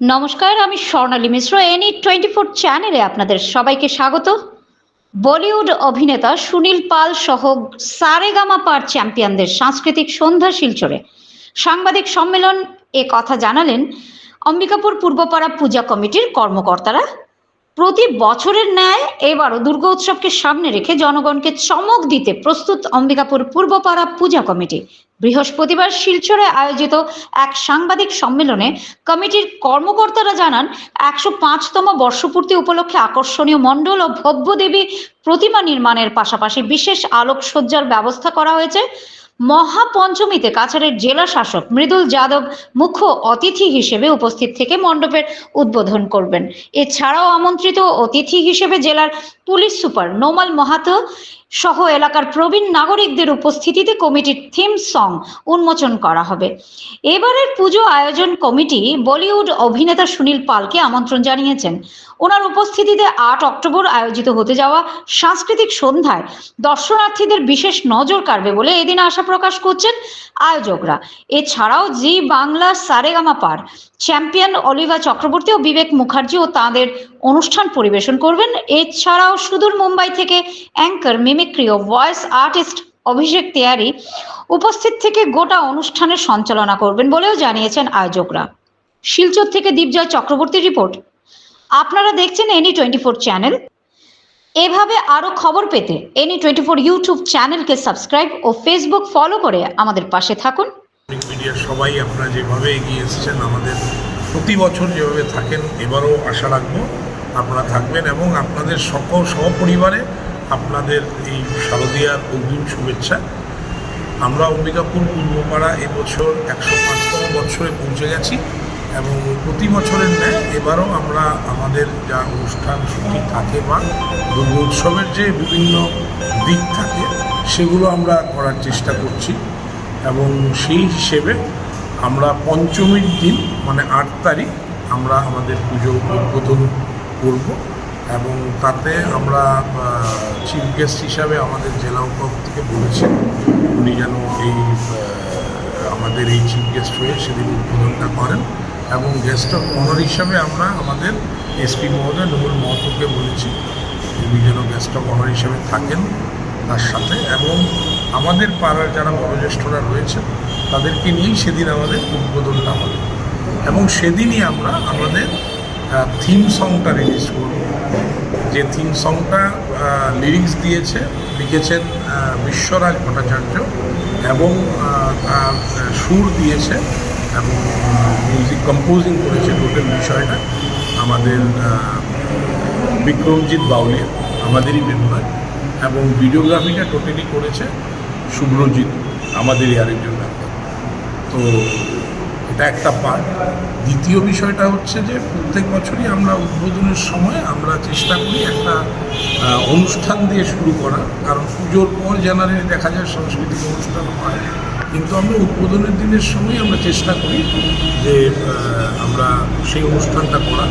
নমস্কার, আমি Swarnali Mishra, any twenty four চ্যানেলে আপনাদের সবাইকে স্বাগত। বলিউড অভিনেতা সুনীল পাল সহ সারেগামা পার চ্যাম্পিয়নদের সাংস্কৃতিক সন্ধ্যা শিলচরে সাংবাদিক সম্মেলন এ কথা জানালেন অম্বিকাপুর পূর্বপাড়া পূজা কমিটির কর্মকর্তারা। প্রতি বছরের ন্যায় এবারও দুর্গা উৎসবকে সামনে রেখে জনগণকে চমক দিতে প্রস্তুত অম্বিকাপুর পূর্বপাড়া পূজা কমিটি। বৃহস্পতিবার শিলচরে আয়োজিত এক সাংবাদিক সম্মেলনে কমিটির কর্মকর্তারা জানান, একশো পাঁচতম বর্ষপূর্তি উপলক্ষে আকর্ষণীয় মণ্ডল ও ভব্য দেবী প্রতিমা নির্মাণের পাশাপাশি বিশেষ আলোকসজ্জার ব্যবস্থা করা হয়েছে। মহাপঞ্চমীতে কাছাড়ের জেলা শাসক মৃদুল যাদব মুখ্য অতিথি হিসেবে উপস্থিত থেকে মণ্ডপের উদ্বোধন করবেন। এছাড়াও আমন্ত্রিত অতিথি হিসেবে জেলার পুলিশ সুপার নোমাল মাহাতো সহ এলাকার প্রবীণ নাগরিকদের উপস্থিতিতে কমিটির থিম সং উন্মোচন করা হবে। এবারের পুজো আয়োজন কমিটি বলিউড অভিনেতা সুনীল পালকে আমন্ত্রণ জানিয়েছেন। ওনার উপস্থিতিতে আট অক্টোবর আয়োজিত হতে যাওয়া সাংস্কৃতিক সন্ধ্যায় দর্শনার্থীদের বিশেষ নজর কাড়বে বলে এদিন আশা প্রকাশ করছেন আয়োজকরা। এছাড়াও জি বাংলা সারেগামা পার চ্যাম্পিয়ন অলিভা চক্রবর্তী ও বিবেক মুখার্জি ও তাঁদের অনুষ্ঠান পরিবেশন করবেন। এছাড়াও সুদূর মুম্বাই থেকে অ্যাঙ্কার, মিমিক্রি ও ভয়েস আর্টিস্ট অভিষেক তেয়ারি উপস্থিত থেকে গোটা অনুষ্ঠানের সঞ্চালনা করবেন বলেও জানিয়েছেন আয়োজকরা। শিলচর থেকে দীপজয় চক্রবর্তীর রিপোর্ট। আপনারা দেখছেন এনি টোয়েন্টি ফোর চ্যানেল এভাবে আরও খবর পেতে এনি টোয়েন্টি ফোর ইউটিউব চ্যানেলকে সাবস্ক্রাইব ও ফেসবুক ফলো করে আমাদের পাশে থাকুন। সবাই আপনারা যেভাবে এগিয়ে এসেছেন, আমাদের প্রতি বছর যেভাবে থাকেন, এবারও আশা রাখব আপনারা থাকবেন এবং আপনাদের সকল সহপরিবারে আপনাদের এই শারদীয়ার অগ্রিম শুভেচ্ছা। আমরা অম্বিকাপুর, পূর্বপাড়া এবছর একশো পাঁচতম বছরে পৌঁছে গেছি। এবং প্রতি বছরের ন্যায় এবারও আমরা আমাদের যা অনুষ্ঠান ছুটি থাকে বা দুর্গা উৎসবের যে বিভিন্ন দিক থাকে, সেগুলো আমরা করার চেষ্টা করছি। এবং সেই হিসেবে আমরা পঞ্চমীর দিন মানে আট তারিখ, আমরা আমাদের পুজো উদ্বোধন করব। এবং তাতে আমরা চিফ গেস্ট হিসাবে আমাদের জেলা থেকে বলেছেন উনি যেন এই আমাদের এই চিফ গেস্ট হয়ে সেদিন উদ্বোধনটা করেন। এবং গেস্ট অফ অনার হিসাবে আমরা আমাদের এসপি মহোদয় নমুল মহতোকে বলেছি। উনি যেন গেস্ট অফ অনার হিসাবে থাকেন তার সাথে এবং আমাদের পাড়ার যারা বয়োজ্যেষ্ঠরা রয়েছেন তাদেরকে নিয়েই সেদিন আমাদের উদ্বোধনটা হবে। এবং সেদিনই আমরা আমাদের থিম সংটা রিলিজ করব। যে থিম সংটা লিরিক্স দিয়েছে, লিখেছেন বিশ্বরাজ ভট্টাচার্য এবং সুর দিয়েছে এবং মিউজিক কম্পোজিং করেছে টোটাল বিষয়টা আমাদের বিক্রমজিৎ বাউলিয়া আমাদেরই মেম্বার এবং ভিডিওগ্রাফিটা টোটালি করেছে শুভ্রজিৎ, আমাদেরই আরেকজন মেম্বার তো এটা একটা পার্ট দ্বিতীয় বিষয়টা হচ্ছে যে প্রত্যেক বছরই আমরা উদ্বোধনের সময় আমরা চেষ্টা করি একটা অনুষ্ঠান দিয়ে শুরু করা কারণ পুজোর পর জেনারেলি দেখা যায় সাংস্কৃতিক অনুষ্ঠান হয়। কিন্তু আমরা উদ্বোধনের দিনের সময় আমরা চেষ্টা করি যে আমরা সেই অনুষ্ঠানটা করা